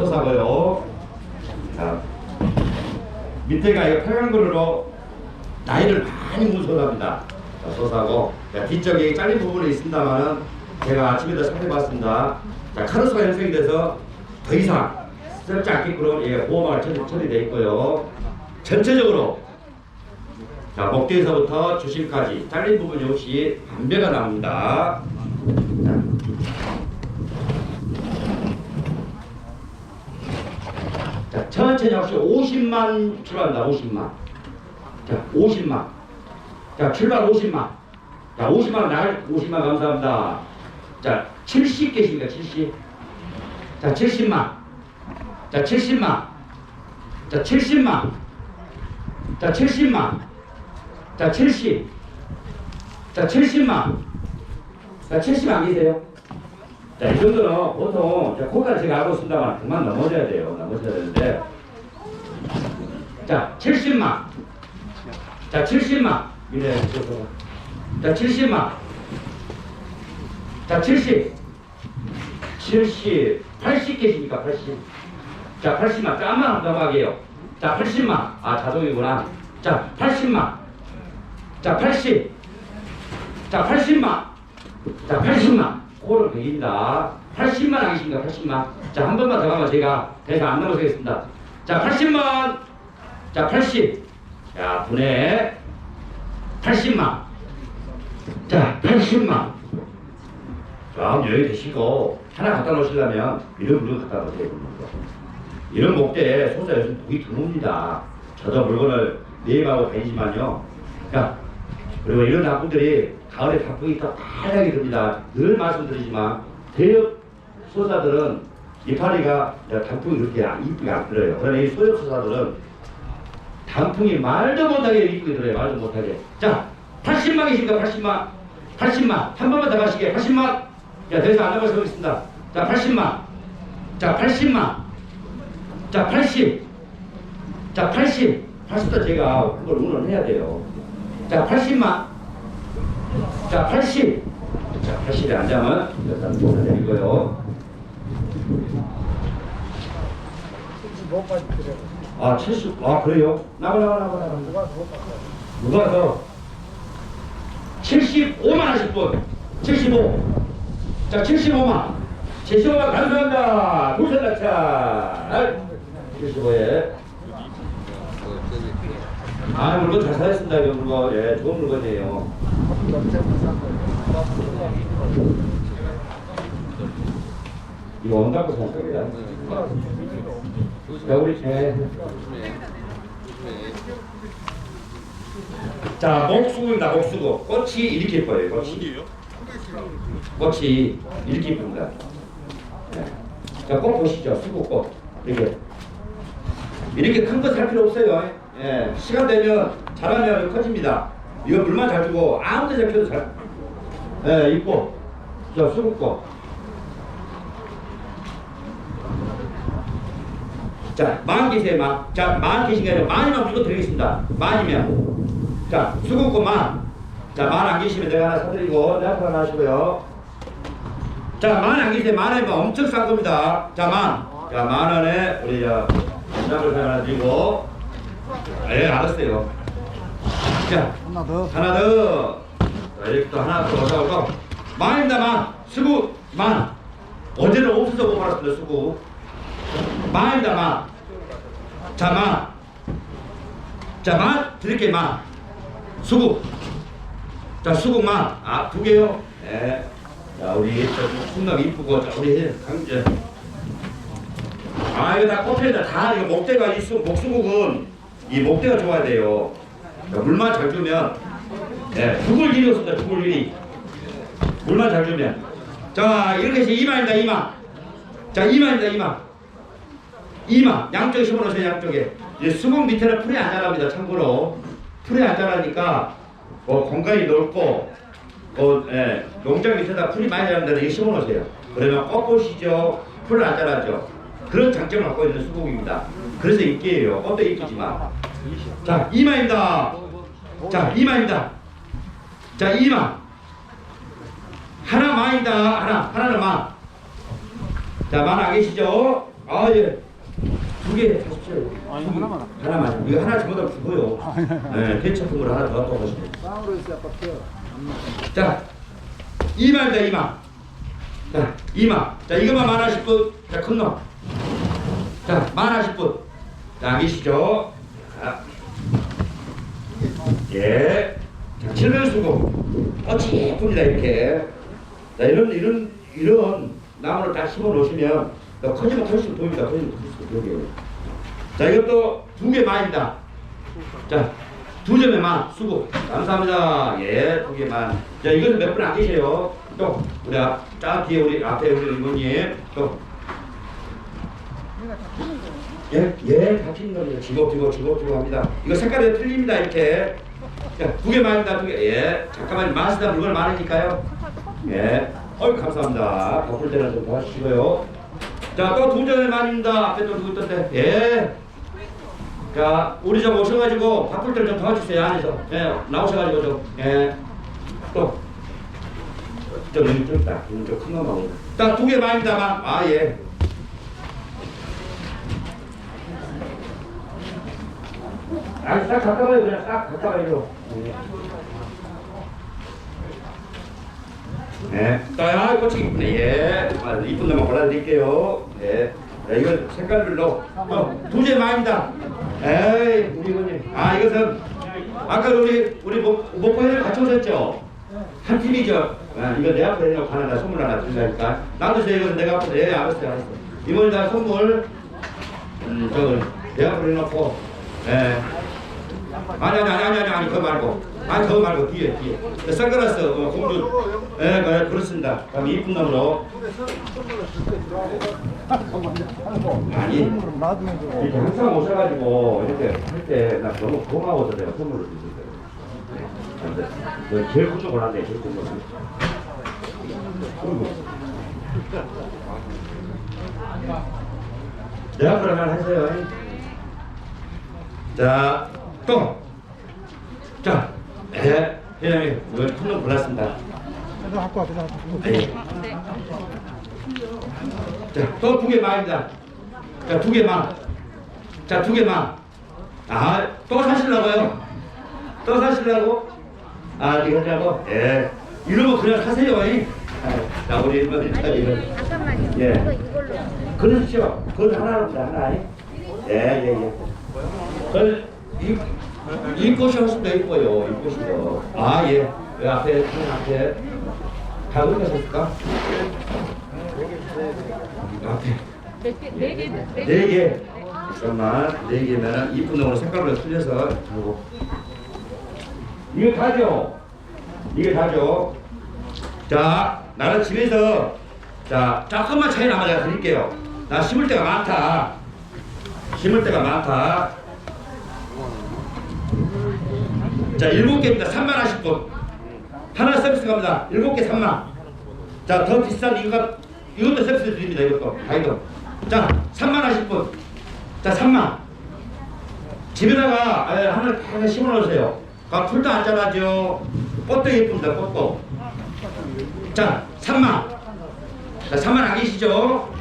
소사고요. 자, 밑에가 이거 평양근으로 나이를 많이 무소합니다. 자, 뒤쪽에 잘린 부분이 있습니다만은 제가 아침에도 살펴봤습니다. 자, 카르스가 형성이 돼서 더 이상 쓸지 않게끔 예, 보호막을 처리, 처리되어 있고요. 전체적으로 자, 목대에서부터 주심까지 잘린 부분 역시 반배가 나옵니다. 자, 천천히 역시 50만 출발한다. 50만. 자, 50만. 자, 출발 50만. 자, 50만 나갈 50만 감사합니다. 자, 70 계십니까? 70. 자, 70만. 자, 70만. 자, 70만. 자, 70만. 자, 70. 자, 70만. 자, 70만 안 계세요? 자, 이 정도는 보통, 자, 코까지 제가 알고 있습니다만 그만 넘어져야 돼요. 넘어져야 되는데. 자, 70만. 자, 70만. 이래. 자, 70만. 자, 70. 70. 80 계십니까? 80. 자, 80만. 짠만 한번 하게요. 자, 80만. 아, 자동이구나. 자, 80만. 자, 80. 자, 80만. 자, 80만. 코를 100입니다. 80만 하겠습니까? 80만. 자, 한 번만 더 가면 제가 대사 안 넘어가겠습니다. 자, 80만. 자, 80. 자, 분해. 80만. 자, 80만. 자, 여기 계시고, 하나 갖다 놓으시려면, 이런 물건 갖다 놓으세요. 이런 목대에 소자 요즘 독이 드뭅니다. 저도 물건을 매입하고 다니지만요. 자, 그리고 이런 작품들이 가을에 단풍이 더 다양하게 듭니다. 늘 말씀드리지만 대역 소사들은 이파리가 단풍이 그렇게 안- 이쁘게 안 들어요. 그러나 이 소역 소사들은 단풍이 말도 못하게 이쁘게 들어요. 말도 못하게. 자, 80만 계십니까? 80만. 80만. 한 번만 더 가시게. 80만. 자, 더 이상 안 나가서 보겠습니다. 자, 80만. 자, 80만. 자, 80. 자, 80. 80도 제가 그걸 운운해야 돼요. 자, 80만. 자, 80. 자, 80에 앉으면 일단 보내드리고요. 아, 70. 아, 그래요? 나가, 나가, 나가, 나가. 누가 더? 75만 하실 분. 75. 자, 75만. 75만 감사합니다. 낙차. 75에. 아, 물건 잘 사셨습니다. 이거 물건. 예, 좋은 물건이에요. 이거 온다고 생각합니다. 자, 우리, 예. 자, 목수구입니다. 목수구. 꽃이 이렇게 예뻐요. 꽃이. 꽃이 이렇게 예쁩니다. 예. 자, 꽃 보시죠. 수국꽃. 이렇게. 이렇게 큰 거 살 필요 없어요. 예. 시간 되면 자라면 커집니다. 이거 물만 잘 주고 아무 데나 켜도 잘. 예, 이뻐. 자, 수국꽃. 자, 만 계세요, 만. 자, 만 계신 게 아니라 만이면 무조건 드리겠습니다. 만이면. 자, 수국꽃 만. 자, 만 안 계시면 내가 하나 사드리고, 내 앞에 하나 하시고요. 자, 만 안 계세요. 만 원이면 엄청 싼 겁니다. 자, 만. 자, 만 원에 우리, 저, 장을 하나 드리고. 예, 알았어요. 자, 하나 더. 하나 더. 자, 이렇게 또 하나 더 얻어오고. 만입니다, 만. 수구, 만. 어제는 없어서 못 말았습니다, 수구. 만입니다, 만. 자, 만. 자, 만. 드릴게요, 만. 수구. 자, 수구 만. 아, 두 개요? 네. 자, 우리 저 순남 이쁘고, 자, 우리 강제. 아, 이거 다 꽃피다. 다 이거 목대가 이 수, 목수국은 이 목대가 좋아야 돼요. 자, 물만 잘 주면, 예, 죽을 일이 없습니다. 죽을 일이. 물만 잘 주면. 자, 이렇게 해서 이만입니다, 이만. 자, 이만입니다, 이만. 이만. 양쪽에 심어놓으세요, 양쪽에. 이 수국 밑에는 풀이 안 자랍니다, 참고로. 풀이 안 자라니까, 뭐, 공간이 넓고, 뭐, 예, 농장 밑에다 풀이 많이 자란다는 게 심어놓으세요. 그러면 꽃 보시죠. 풀을 안 자라죠. 그런 장점을 갖고 있는 수국입니다. 그래서 인기예요. 꽃도 이쁘지만. 자, 이만입니다. 자, 이만입니다. 자, 이만. 하나 만입니다. 하나, 하나는 만. 자, 만안 계시죠? 아, 예. 두개 하십시오. 아니, 하나만. 하나만. 이거 하나 전부 다 주고요. 네, 대처품으로 하나 더 떠가시고. 쌍으로 있어야 깎여. 자, 2만입니다, 2만. 자, 2만. 자, 이것만 만하실 분. 자, 큰 놈. 자, 만하실 분. 자, 계시죠? 자. 예. 자, 7면 수고. 어찌 예쁩니다, 이렇게. 자, 이런, 이런, 이런 나무를 다 심어 놓으시면, 더 커지면 커질수록 보입니다. 커지면 커질수록 여기. 자, 이것도 두 개 만입니다. 자, 두 점에 만 수고. 감사합니다. 예, 두 개 만. 자, 이것은 몇분 안 계세요. 또, 우리 앞, 딱 뒤에 우리 앞에 우리 이모님. 또. 예, 예, 다 튀는 겁니다. 지고, 지고, 지고, 지고 합니다. 이거 색깔이 틀립니다, 이렇게. 자, 두 개만입니다, 두 개. 예, 잠깐만, 마시다 물건 많으니까요. 예. 어이, 감사합니다. 바쁠 때는 좀 도와주시고요. 자, 또 두 점에 만입니다. 앞에 또 누구 있던데. 예. 자, 우리 좀 오셔가지고 바쁠 때좀 도와주세요 안에서. 예, 나오셔가지고 좀. 예. 또. 좀 좀 딱, 좀큰 것만 오고. 딱두 개 만입니다만. 아, 예. 아니, 딱 가까워요. 그냥 딱 가까워요. 네. 자, 꽃이 이쁘네. 예. 아, 이쁜 놈만 골라드릴게요. 네. 자, 이건 색깔별로. 어, 두개 만입니다. 에이, 우리 이거님. 아, 이것은, 아까 우리, 우리 목, 목포회를 같이 오셨죠? 한 팀이죠. 아, 이거 내 앞에 해놓고 하나, 나 선물 하나 드린다니까. 놔두세요. 이거는 내가 앞에, 네, 알았어요, 알았어요. 이모님 다 선물, 음, 저거, 내 앞에 해놓고, 예. 아니, 아니, 아니, 아니, 아니, 그거 말고. 아니, 그거 말고, 뒤에, 뒤에. 선글라스, 어, 공주. 예, 그, 그렇습니다. 그럼 이쁜 놈으로. 아니. 이렇게 항상 오셔가지고 이렇게 할 때 나 너무 고마워서 내가 선물을 드렸어요. 근데 너 제일 큰거 골랐네, 제일. 그리고 내가 그러면 하세요. 자, 또. 자, 예, 회장님, 이거 큰거 골랐습니다. 그래서 갖고 와, 그래서 갖고 와. 예. 자, 또 두 개 만입니다. 자, 두 개 만. 자, 두 개 만. 아, 또 사실라고요? 또 사실라고? 아, 이거 하자고? 예. 이러면 그냥 사세요. 이. 아, 자, 우리 이모들 자, 이거. 잠깐만요. 예. 이거 이걸로. 그러시죠. 그건 하나입니다. 하나. 예, 예, 예. 그, 이, 이 꽃이 훨씬 더 이뻐요. 이 꽃이요. 아, 예. 그 앞에, 그 앞에. 다 어디가 샀을까? 앞에. 네 개, 네 개, 네 개. 네 개. 잠깐만. 네 개면 이쁜 놈으로 색깔로 틀려서. 이거 다죠? 이게 다죠? 자, 나는 집에서 자, 조금만 차이 나면 내가 드릴게요. 나 심을 때가 많다. 심을 때가 많다. 자, 일곱 개입니다. 3만 하실 분. 하나 서비스 갑니다. 일곱 개 3만. 자, 더 비싼 이거 이것도 서비스 드립니다. 이것도 가이도. 자, 3만 하실 분. 자, 3만. 집에다가 에, 하나 하나 심어 놓으세요. 아, 풀도 안 자라죠. 꽃도 예쁩니다. 꽃도. 자, 3만. 자, 3만 안 계시죠?